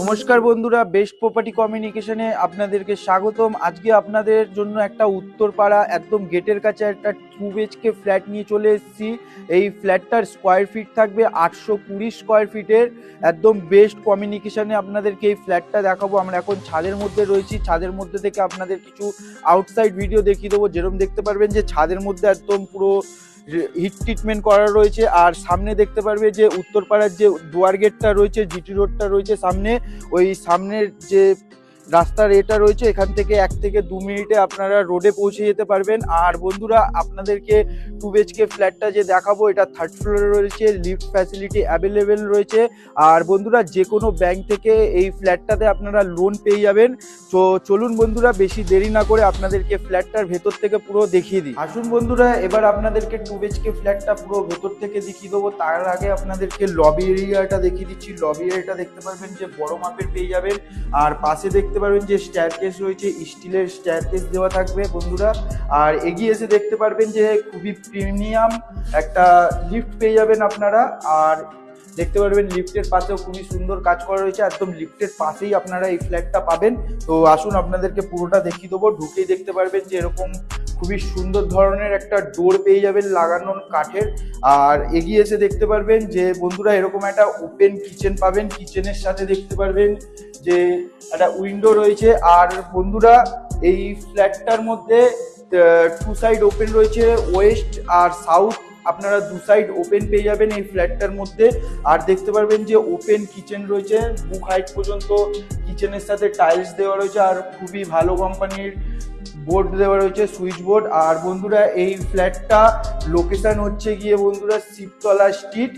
নমস্কার বন্ধুরা best property কমিউনিকেশনে আপনাদেরকে স্বাগতম। আজকে আপনাদের জন্য একটা উত্তরপাড়া একদম গেটের কাছে একটা টু বিএচকে ফ্ল্যাট নিয়ে চলে এসেছি। এই ফ্ল্যাটটার স্কোয়ার ফিট থাকবে আটশো কুড়ি স্কোয়ার ফিটের একদম বেস্ট কমিউনিকেশনে আপনাদেরকে এই ফ্ল্যাটটা দেখাবো। আমরা এখন ছাদের মধ্যে রয়েছি। ছাদের মধ্যে থেকে আপনাদের কিছু আউটসাইড ভিডিও দেখিয়ে দেবো। যেরকম দেখতে পারবেন যে ছাদের মধ্যে একদম পুরো হিট ট্রিটমেন্ট করা রয়েছে, আর সামনে দেখতে পারবে যে উত্তরপাড়ার যে দুয়ার গেটটা রয়েছে জিটি রোডটা রয়েছে সামনে, ওই সামনের যে রাস্তার এটা রয়েছে, এখান থেকে এক থেকে দু মিনিটে আপনারা রোডে পৌঁছে যেতে পারবেন। আর বন্ধুরা, আপনাদেরকে টু বিএচকে ফ্ল্যাটটা যে দেখাবো, এটা থার্ড ফ্লোরে রয়েছে লিফট ফ্যাসিলিটি অ্যাভেলেবেল রয়েছে। আর বন্ধুরা যে কোনো ব্যাংক থেকে এই ফ্ল্যাটটাতে আপনারা লোন পেয়ে যাবেন। তো চলুন বন্ধুরা, বেশি দেরি না করে আপনাদেরকে ফ্ল্যাটটার ভেতর থেকে পুরো দেখিয়ে দিই। আসুন বন্ধুরা, এবার আপনাদেরকে টু বিএচকে ফ্ল্যাটটা পুরো ভেতর থেকে দেখিয়ে দেবো। তার আগে আপনাদেরকে লবি এরিয়াটা দেখিয়ে দিচ্ছি। লবি এরিয়াটা দেখতে পারবেন যে বড় মাপের পেয়ে যাবেন। আর পাশে দেখতে পারবেন যে স্ট্যার কেস রয়েছে স্টিলের স্ট্যার কেস দেওয়া থাকবে বন্ধুরা। আর এগিয়ে এসে দেখতে পারবেন যে খুবই প্রিমিয়াম একটা লিফট পেয়ে যাবেন আপনারা। আর দেখতে পারবেন লিফটের পাশেও খুবই সুন্দর কাজ করা রয়েছে। একদম লিফটের পাশেই আপনারা এই ফ্ল্যাটটা পাবেন। তো আসুন আপনাদেরকে পুরোটা দেখিয়ে দেবো। ঢুকেই দেখতে পারবেন যে এরকম খুবই সুন্দর ধরনের একটা ডোর পেয়ে যাবেন লাগানো কাঠের। আর এগিয়ে এসে দেখতে পারবেন যে, বন্ধুরা, এরকম একটা ওপেন কিচেন পাবেন। কিচেনের সাথে দেখতে পারবেন যে, একটা উইন্ডো রয়েছে। আর বন্ধুরা, এই ফ্ল্যাটটার মধ্যে টু সাইড ওপেন রয়েছে ওয়েস্ট আর সাউথ আপনারা দু সাইড ওপেন পেয়ে যাবেন এই ফ্ল্যাটটার মধ্যে। আর দেখতে পারবেন যে ওপেন কিচেন রয়েছে। বুক হাইট পর্যন্ত কিচেনের সাথে টাইলস দেওয়া রয়েছে। আর খুবই ভালো কোম্পানির বোর্ড দেওয়া রয়েছে সুইচ বোর্ড আর বন্ধুরা, এই ফ্ল্যাটটা লোকেশন হচ্ছে গিয়ে বন্ধুরা শিবতলা স্ট্রিট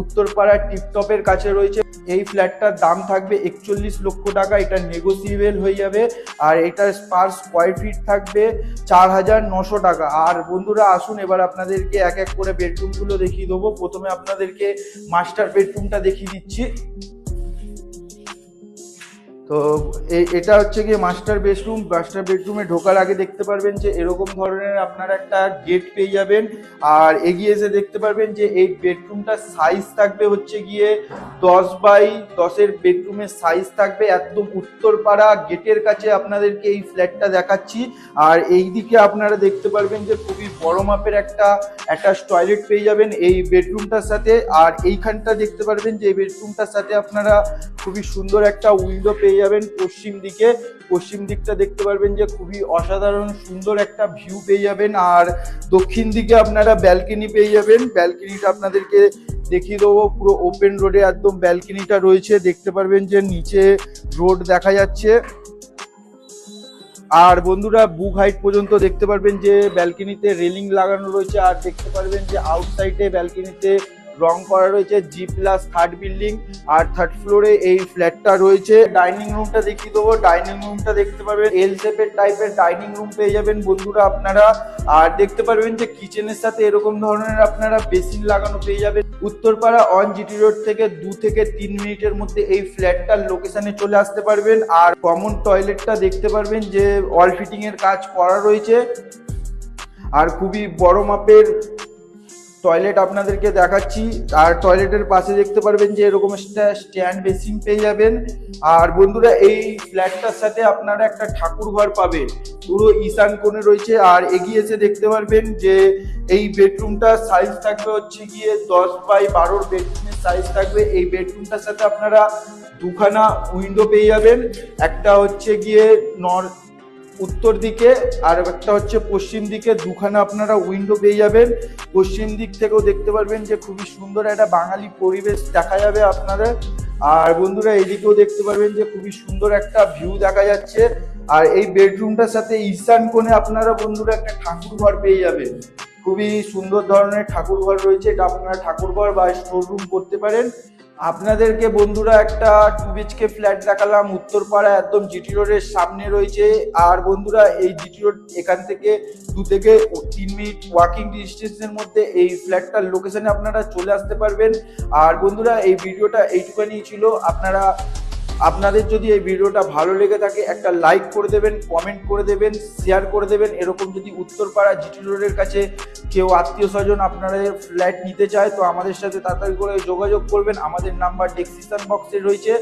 উত্তরপাড়া টিপটপের কাছে রয়েছে। এই ফ্ল্যাটটার দাম থাকবে একচল্লিশ লক্ষ টাকা, এটা নেগোসিয়েবল হয়ে যাবে। আর এটার পার স্কোয়ার ফিট থাকবে চার হাজার নশো টাকা। আর বন্ধুরা, আসুন, এবার আপনাদেরকে এক এক করে বেডরুমগুলো দেখিয়ে দেবো। প্রথমে আপনাদেরকে মাস্টার বেডরুমটা দেখিয়ে দিচ্ছি। তো এটা হচ্ছে গিয়ে মাস্টার বেডরুম মাস্টার বেডরুমে ঢোকার আগে দেখতে পারবেন যে এরকম ধরনের আপনারা একটা গেট পেয়ে যাবেন। আর এগিয়ে এসে দেখতে পারবেন যে এই বেডরুমটার সাইজ থাকবে হচ্ছে গিয়ে দশ বাই দশের বেডরুমের সাইজ থাকবে একদম উত্তরপাড়া গেটের কাছে আপনাদেরকে এই ফ্ল্যাটটা দেখাচ্ছি। আর এই দিকে আপনারা দেখতে পারবেন যে খুবই বড় মাপের একটা অ্যাটাচ টয়লেট পেয়ে যাবেন এই বেডরুমটার সাথে। আর এইখানটা দেখতে পারবেন যে এই বেডরুমটার সাথে আপনারা খুবই সুন্দর একটা উইন্ডো পেয়ে যাবেন পশ্চিম দিকে। পশ্চিম দিকটা দেখতে পারবেন যে খুবই অসাধারণ সুন্দর একটা ভিউ পেয়ে যাবেন। আর দক্ষিণ দিকে আপনারা ব্যালকনি পেয়ে যাবেন। ব্যালকনিটা আপনাদেরকে দেখিয়ে দেবো, পুরো ওপেন রোডে একদম ব্যালকনিটা রয়েছে, দেখতে পারবেন যে নিচে রোড দেখা যাচ্ছে। আর বন্ধুরা বুক হাইট পর্যন্ত দেখতে পারবেন যে ব্যালকনিতে রেলিং লাগানো রয়েছে, আর দেখতে পারবেন যে আউটসাইডে ব্যালকনিতে রং করা রয়েছে জি প্লাস থার্ড বিল্ডিং আর থার্ড ফ্লোরে এই ফ্ল্যাটটা রয়েছে। ডাইনিং রুমটা দেখিয়ে দেবো। ডাইনিং রুমটা দেখতে পারবেন এল শেপের টাইপের ডাইনিং রুম পেয়ে যাবেন বন্ধুরা আপনারা। আর দেখতে পারবেন যে কিচেনের সাথে এরকম ধরনের আপনারা বেসিন লাগানো পেয়ে যাবেন। উত্তরপাড়া অন জিটি রোড থেকে দু থেকে তিন মিনিটের মধ্যে এই ফ্ল্যাটটার লোকেশনে চলে আসতে পারবেন। আর কমন টয়লেটটা দেখতে পারবেন যে অল ফিটিং এর কাজ করা রয়েছে। আর খুবই বড় মাপের টয়লেট আপনাদেরকে দেখাচ্ছি। আর টয়লেটের পাশে দেখতে পারবেন যে এরকম একটা স্ট্যান্ড বেসিন পেয়ে যাবেন। আর বন্ধুরা, এই ফ্ল্যাটটার সাথে আপনারা একটা ঠাকুর ঘর পাবেন। পুরো ঈশান কোণে রয়েছে। আর এগিয়ে এসে দেখতে পারবেন যে এই বেডরুমটার সাইজ থাকবে হচ্ছে গিয়ে দশ বাই বারোর বেডরুমের সাইজ থাকবে। এই বেডরুমটার সাথে আপনারা দুখানা উইন্ডো পেয়ে যাবেন। একটা হচ্ছে গিয়ে নর্থ উত্তর দিকে আর একটা হচ্ছে পশ্চিম দিকে। দুখানা আপনারা উইন্ডো পেয়ে যাবেন। পশ্চিম দিক থেকেও দেখতে পারবেন যে খুবই সুন্দর একটা বাঙালি পরিবেশ দেখা যাবে আপনাদের। আর বন্ধুরা এইদিকেও দেখতে পারবেন যে খুবই সুন্দর একটা ভিউ দেখা যাচ্ছে। আর এই বেডরুমটার সাথে ঈশান কোণে আপনারা বন্ধুরা একটা ঠাকুর ঘর পেয়ে যাবেন। খুবই সুন্দর ধরনের ঠাকুর ঘর রয়েছে। এটা আপনারা ঠাকুর ঘর বা স্টোর রুম করতে পারেন। আপনাদেরকে বন্ধুরা, একটা টু বিচকে ফ্ল্যাট দেখালাম। উত্তরপাড়া একদম জিটি রোডের সামনে রয়েছে। আর বন্ধুরা, এই জিটি রোড এখান থেকে দু থেকে তিন মিনিট ওয়াকিং ডিস্টেন্সের মধ্যে এই ফ্ল্যাটটার লোকেশানে আপনারা চলে আসতে পারবেন। আর বন্ধুরা, এই ভিডিওটা এইটুখানি ছিল। আপনারা আপনাদের যদি এই ভিডিওটা ভালো লেগে থাকে, একটা লাইক করে দেবেন কমেন্ট করে দেবেন শেয়ার করে দেবেন। এরকম যদি উত্তরপাড়া জিটি রোডের কাছে কেউ আত্মীয় স্বজন আপনাদের ফ্ল্যাট নিতে চায়, তো আমাদের সাথে তাড়াতাড়ি করে যোগাযোগ করবেন। আমাদের নাম্বার ডেসক্রিপশন বক্সে রয়েছে।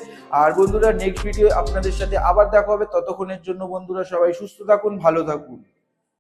আর বন্ধুরা নেক্সট ভিডিও আপনাদের সাথে আবার দেখা হবে। ততক্ষণের জন্য বন্ধুরা, সবাই সুস্থ থাকুন, ভালো থাকুন।